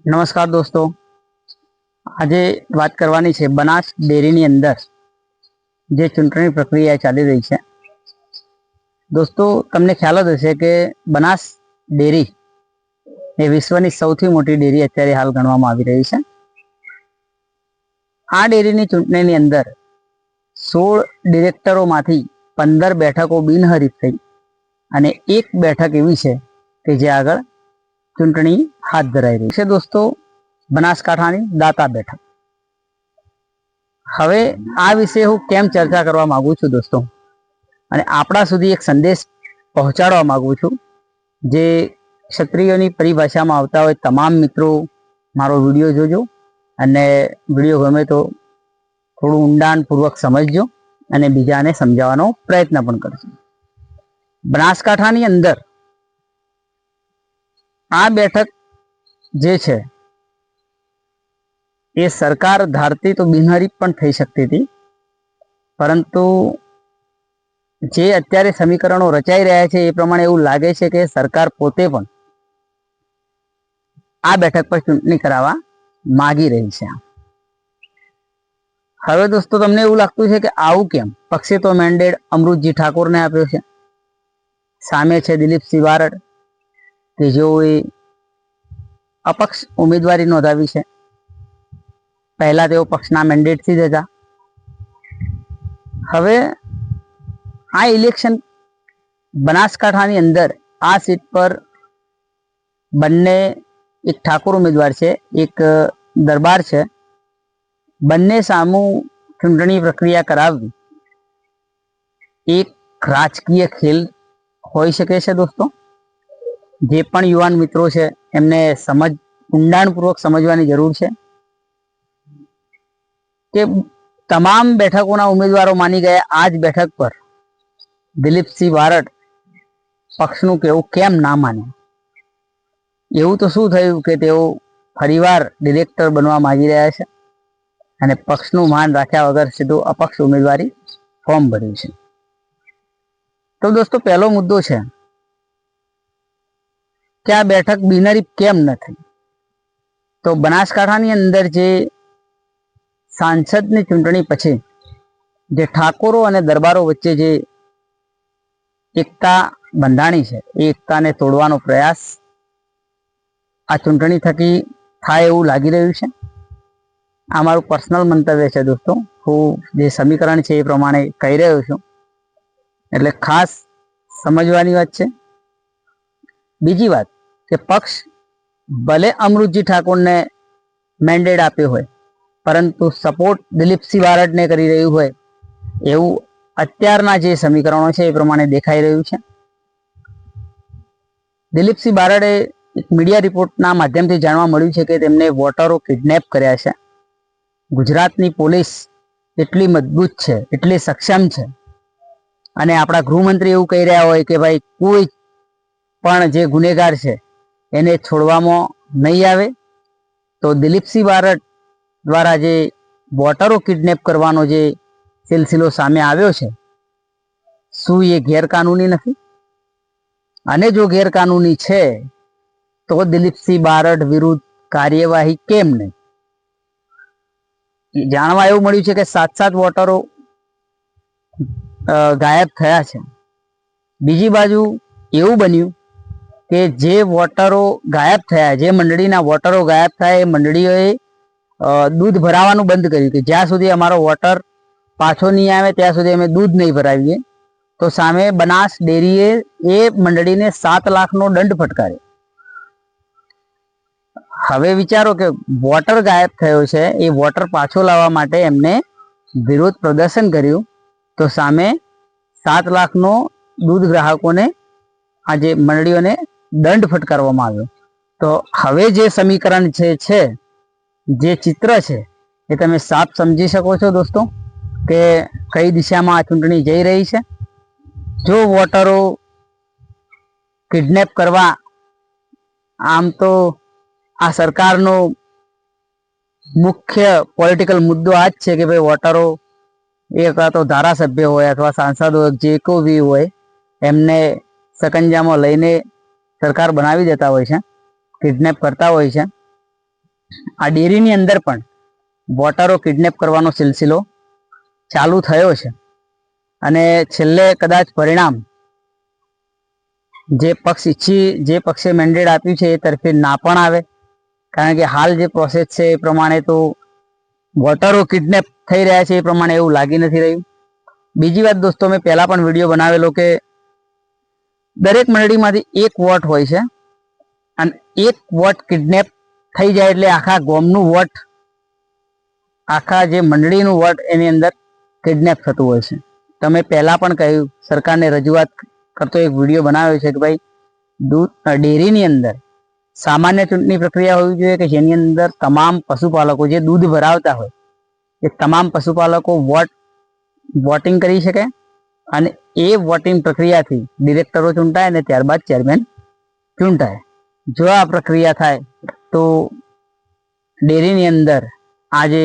નમસ્કાર દોસ્તો. આજે વાત કરવાની છે બનાસ ડેરીની અંદર જે ચૂંટણી પ્રક્રિયા ચાલી રહી છે. દોસ્તો, તમને ખ્યાલ જ હશે કે બનાસ ડેરી એ વિશ્વની સૌથી મોટી ડેરી અત્યારે હાલ ગણવામાં આવી રહી છે. આ ડેરીની ચૂંટણીની અંદર સોળ ડિરેક્ટરોમાંથી પંદર બેઠકો બિનહરીફ થઈ અને એક બેઠક એવી છે કે જે આગળ ચૂંટણી હાથ ધરાઈ રહી છે દોસ્તો. બનાસકાંઠાની દાતા બેઠક. હવે આ વિશે હું કેમ ચર્ચા કરવા માંગુ છું દોસ્તો? અને આપણા સુધી એક સંદેશ પહોંચાડવા માંગુ છું. જે ક્ષત્રિયોની પરિભાષામાં આવતા હોય તમામ મિત્રો મારો વીડિયો જોજો. અને વીડિયો ગમે તો થોડું ઊંડાણપૂર્વક સમજજો અને બીજાને સમજાવવાનો પ્રયત્ન પણ કરજો. બનાસકાંઠાની અંદર આ બેઠક જે છે, એ સરકાર ધારતી તો બિનહરીફ પણ થઈ શકતી હતી, પરંતુ જે અત્યારે સમીકરણો રચાઈ રહ્યા છે, એ પ્રમાણે એવું લાગે છે કે સરકાર પોતે પણ આ બેઠક પર ચૂંટણી કરાવવા માગી રહી છે. હવે દોસ્તો, તમને એવું લાગતું છે કે આવું કેમ? પક્ષે તો મેન્ડેટ અમૃતજી ઠાકોરને આપ્યો છે. સામે છે દિલીપસિંહ બારડ કે જેઓએ અપક્ષ ઉમેદવારી નોંધાવી છે. પહેલા તેઓ પક્ષના મેન્ડેટથી જ હતા. હવે આ ઇલેક્શન બનાસકાંઠાની અંદર આ સીટ પર બંને એક ઠાકોર ઉમેદવાર છે, એક દરબાર છે. બંને સામું ચૂંટણી પ્રક્રિયા કરાવવી. એક રાજકીય ખેલ હોઈ શકે છે દોસ્તો. જે પણ યુવાન મિત્રો છે, એમને સમજ, ઊંડાણપૂર્વક સમજવાની જરૂર છે. કે તમામ બેઠકોના ઉમેદવારો માની ગયા આ જ બેઠક પર. દિલીપસિંહ બારડ પક્ષનું કેવું, કેમ ના માને? એવું તો શું થયું કે તેઓ ફરીવાર ડિરેક્ટર બનવા માંગી રહ્યા છે અને પક્ષનું માન રાખ્યા વગર સીધું અપક્ષ ઉમેદવારી ફોર્મ ભર્યું છે. તો દોસ્તો, પહેલો મુદ્દો છે. કે આ બેઠક બિનરી કેમ નથી? તો બનાસકાંઠાની અંદર જે સાંસદની ચૂંટણી પછી જે ઠાકોરો અને દરબારો વચ્ચે જે એકતા બંધાણી છે, એ એકતાને તોડવાનો પ્રયાસ આ ચૂંટણી થકી થાય એવું લાગી રહ્યું છે? આ મારું પર્સનલ મંતવ્ય છે દોસ્તો. હું જે સમીકરણ છે એ પ્રમાણે કહી રહ્યો છું. એટલે ખાસ સમજવાની વાત છે. બીજી વાત કે પક્ષ ભલે અમૃતજી ઠાકોરને મેન્ડેટ આપ્યો હોય, પરંતુ સપોર્ટ દિલીપસિંહ બારડને કરી રહ્યું હોય, એવું અત્યારના જે સમીકરણો છે એ પ્રમાણે દેખાઈ રહ્યું છે. દિલીપસિંહ બારડે એક મીડિયા રિપોર્ટના માધ્યમથી જાણવા મળ્યું છે કે તેમને વોટરો કિડનેપ કર્યા છે. ગુજરાતની પોલીસ એટલી મજબૂત છે, એટલી સક્ષમ છે. અને આપણા ગૃહમંત્રી એવું કહી રહ્યા હોય કે ભાઈ કોઈ પણ જે ગુનેગાર છે, એને છોડવામાં નહીં આવે. તો દિલીપસિંહ બારટ દ્વારા જે વોટરો કિડનેપ કરવાનો જે સિલસિલો સામે આવ્યો છે, શું એ ગેરકાનૂની નથી? અને જો ગેરકાનૂની છે, તો દિલીપસિંહ બારટ વિરુદ્ધ કાર્યવાહી કેમ નહીં? જાણવા એવું મળ્યું છે કે સાત સાત વોટરો ગાયબ થયા છે. બીજી બાજુ એવું બન્યું કે જે વોટરો ગાયબ થયા, જે મંડળીના વોટરો ગાયબ થયા, એ મંડળીઓએ દૂધ ભરાવાનું બંધ કર્યું કે જ્યાં સુધી અમારો વોટર પાછો નહીં આવે, ત્યાં સુધી અમે દૂધ નહીં ભરાવીએ. તો સામે બનાસ ડેરીએ, એ મંડળીને સાત લાખનો દંડ ફટકાર્યો. હવે વિચારો કે વોટર ગાયબ થયો છે, એ વોટર પાછો લાવવા માટે એમને વિરોધ પ્રદર્શન કર્યું, તો સામે સાત લાખનો દૂધ ગ્રાહકોને, આ જે મંડળીઓને દંડ ફટકારવામાં આવ્યો. તો હવે જે સમીકરણ છે છે, જે ચિત્ર છે, એ તમે સાફ સમજી શકો છો દોસ્તો, કે કઈ દિશામાં આ ચૂંટણી જઈ રહી છે. જો વોટરો કિડનેપ કરવા, આમ તો આ સરકારનો મુખ્ય પોલિટિકલ મુદ્દો આ જ છે કે ભાઈ વોટરો એ કાં તો ધારાસભ્ય હોય અથવા સાંસદ હોય જે કોઈ બી હોય, એમને સકંજામાં લઈને સરકાર બનાવી દેતા હોય છે કિડનેપ કરતા હોય છે. આ ડેરીની અંદર પણ વોટરો કિડનેપ કરવાનો સિલસિલો ચાલુ થયો છે. અને છેલ્લે કદાચ પરિણામ જે પક્ષ ઈચ્છી, જે પક્ષે મેન્ડેટ આપ્યું છે એ તરફે ના પણ આવે. કારણ કે હાલ જે પ્રોસેસ છે એ પ્રમાણે તો વોટરો કિડનેપ થઈ રહ્યા છે એ પ્રમાણે એવું લાગી નથી રહ્યું. બીજી વાત દોસ્તો, મેં પહેલા પણ વીડિયો બનાવેલો કે દરેક મંડળીમાંથી એક વોટ હોય છે. અને એક વોટ કિડનેપ થઈ જાય એટલે આખા ગોમનું વોટ, આખા જે મંડળીનું વોટ એની અંદર કિડનેપ થતું હોય છે. તમે પહેલાં પણ કહ્યું, સરકારને રજૂઆત કરતો એક વીડિયો બનાવ્યો છે કે ભાઈ, દૂધ ડેરીની અંદર સામાન્ય ચૂંટણી પ્રક્રિયા હોવી જોઈએ કે જેની અંદર તમામ પશુપાલકો જે દૂધ ભરાવતા હોય, એ તમામ પશુપાલકો વોટ, વોટિંગ કરી શકે? અને એ વોટિંગ પ્રક્રિયાથી ડિરેક્ટરો ચૂંટાય અને ત્યારબાદ ચેરમેન ચૂંટાય. જો આ પ્રક્રિયા થાય તો ડેરીની અંદર આ જે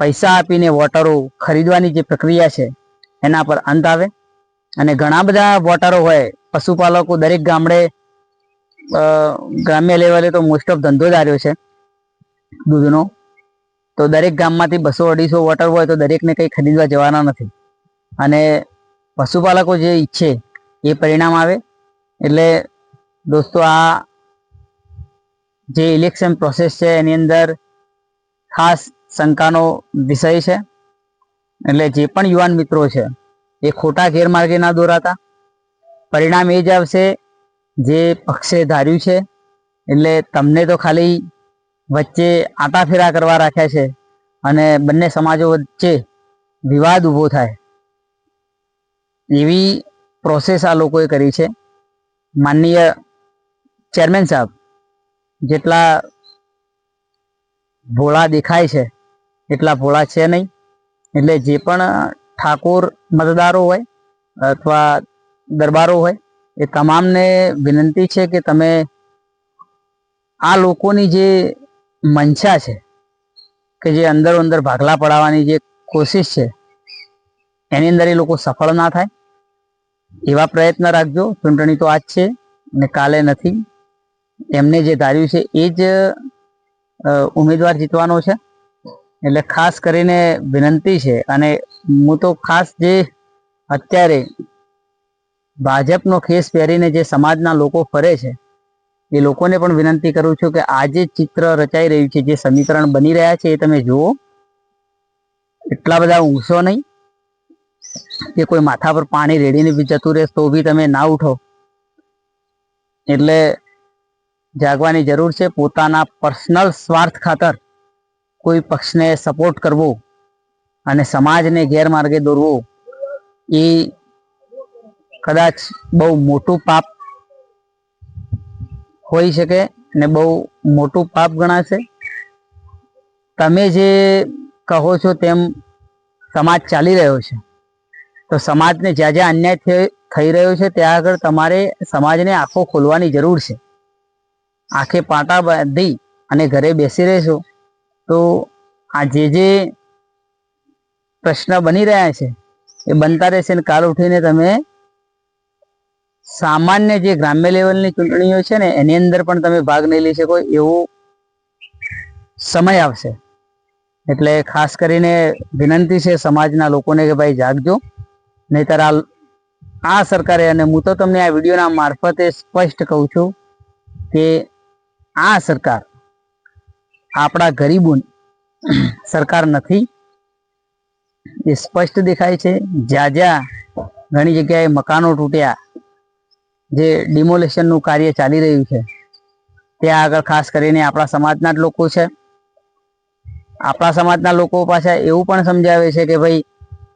પૈસા આપીને વોટરો ખરીદવાની જે પ્રક્રિયા છે, એના પર અંત આવે. અને ઘણા બધા વોટરો હોય, પશુપાલકો દરેક ગામડે ગ્રામ્ય લેવલે તો મોસ્ટ ઓફ ધંધો જ આવ્યો છે, દૂધનો. તો દરેક ગામમાંથી બસો અઢીસો વોટર હોય તો દરેકને કંઈ ખરીદવા જવાના નથી. અને પશુપાલકો જે ઈચ્છે એ પરિણામ આવે. એટલે દોસ્તો, આ જે ઇલેક્શન પ્રોસેસ છે, એની અંદર ખાસ શંકાનો વિષય છે. એટલે જે પણ યુવાન મિત્રો છે, એ ખોટા ગેરમાર્ગે ના દોરાતા. પરિણામ એ જ આવશે, જે પક્ષે ધાર્યું છે. એટલે તમને તો ખાલી વચ્ચે આટાફેરા કરવા રાખ્યા છે અને બંને સમાજો વચ્ચે વિવાદ ઊભો થાય. એવી પ્રોસેસ આ લોકોએ કરી છે. માનનીય ચેરમેન સાહેબ, જેટલા ભોળા દેખાય છે, એટલા ભોળા છે નહીં. એટલે જે પણ ઠાકોર મતદારો હોય અથવા દરબારો હોય, એ તમામને વિનંતી છે કે તમે આ લોકોની જે મંશા છે, કે જે અંદરો અંદર ભાગલા પડાવવાની જે કોશિશ છે, એની અંદર એ લોકો સફળ ના થાય. એવા પ્રયત્ન રાખજો. ચૂંટણી તો આજ છે ને કાલે નથી. એમને જે ધાર્યું છે એ જ ઉમેદવાર જીતવાનો છે. એટલે ખાસ કરીને વિનંતી છે અને હું તો ખાસ જે અત્યારે ભાજપનો ખેસ પહેરીને જે સમાજના લોકો ફરે છે, એ લોકોને પણ વિનંતી કરું છું કે આ જે ચિત્ર રચાઈ રહ્યું છે, જે સમીકરણ બની રહ્યા છે એ તમે જુઓ. એટલા બધા ઊંઘશો નહીં. કે કોઈ માથા પર પાણી રેડીને બી જતું રહે તો બી તમે ના ઉઠો. એટલે જાગવાની જરૂર છે પોતાના પર્સનલ સ્વાર્થ ખાતર કોઈ પક્ષને સપોર્ટ કરવો અને સમાજને ગેરમાર્ગે દોરવો, એ કદાચ બહુ મોટું પાપ હોઈ શકે ને બહુ મોટું પાપ ગણાશે. તમે જે કહો છો તેમ સમાજ ચાલી રહ્યો છે. તો સમાજને જ્યાં જ્યાં અન્યાય થઈ રહ્યો છે, ત્યાં આગળ તમારે સમાજને આંખો ખોલવાની જરૂર છે. આંખે પાટા બાંધી અને ઘરે બેસી રહેશો, તો આ જે જે પ્રશ્ન બની રહ્યા છે, એ બનતા રહેશે ને કાલ ઉઠીને તમે સામાન્ય જે ગ્રામ્ય લેવલની ચૂંટણીઓ છે ને, એની અંદર પણ તમે ભાગ નહીં લઈ શકો એવો સમય આવશે. એટલે ખાસ કરીને વિનંતી છે સમાજના લોકોને કે ભાઈ જાગજો. નહીતર આ આ સરકારે, અને હું તો તમને આ વિડીયોના મારફતે સ્પષ્ટ કહું છું કે આ સરકાર આપણા ગરીબો સરકાર નથી. એ સ્પષ્ટ દેખાય છે. જ્યાં જ્યાં ઘણી જગ્યાએ મકાનો તૂટ્યા, જે ડિમોલેશનનું કાર્ય ચાલી રહ્યું છે, ત્યાં આગળ ખાસ કરીને આપણા સમાજના જ લોકો છે. આપણા સમાજના લોકો પાછા એવું પણ સમજાવે છે કે ભાઈ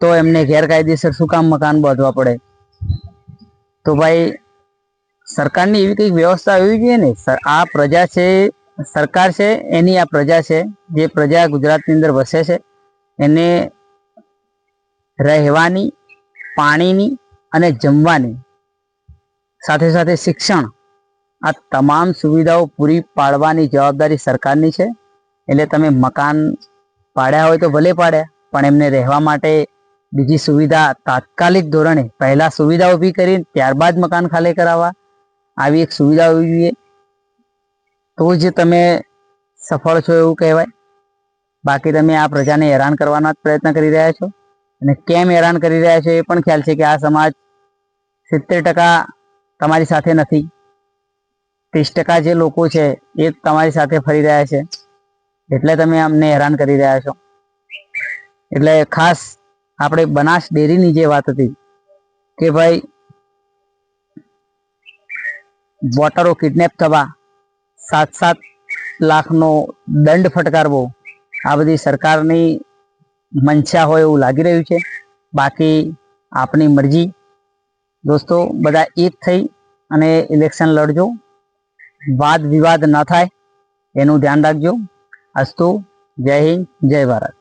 તો એમને ગેરકાયદેસર શું કામ મકાન બાંધવા પડે? તો ભાઈ, સરકારની એવી કંઈક વ્યવસ્થા હોવી જોઈએ ને આ પ્રજા છે, સરકાર છે, એની આ પ્રજા છે, જે પ્રજા ગુજરાતની અંદર વસે છે, એને રહેવાની, પાણીની અને જમવાની સાથે સાથે શિક્ષણ, આ તમામ સુવિધાઓ પૂરી પાડવાની જવાબદારી સરકારની છે. એટલે તમે મકાન પાડ્યા હોય તો ભલે પાડ્યા, પણ એમને રહેવા માટે બીજી સુવિધા તાત્કાલિક ધોરણે પહેલા સુવિધા ઊભી કરી ત્યારબાદ મકાન ખાલી કરાવવા. આવી એક સુવિધા હોવી જોઈએ. તો જ તમે સફળ છો એવું કહેવાય. બાકી તમે આ પ્રજાને હેરાન કરવાના જ પ્રયત્ન કરી રહ્યા છો. અને કેમ હેરાન કરી રહ્યા છો એ પણ ખ્યાલ છે કે આ સમાજ સિત્તેર ટકા તમારી સાથે નથી. ત્રીસ ટકા જે લોકો છે એ તમારી સાથે ફરી રહ્યા છે. એટલે તમે અમને હેરાન કરી રહ્યા છો. એટલે ખાસ આપણે બનાસ ડેરીની જે વાત હતી કે ભાઈ વોટરો કિડનેપ થવા સાત સાત લાખનો દંડ ફટકારવો, આ બધી સરકારની મંશા હોય એવું લાગી રહ્યું છે. બાકી આપની મરજી. દોસ્તો, બધા એક થઈ અને ઇલેક્શન લડજો. વાદ વિવાદ ન થાય, એનું ધ્યાન રાખજો. અસ્તુ, જય હિન્દ, જય ભારત.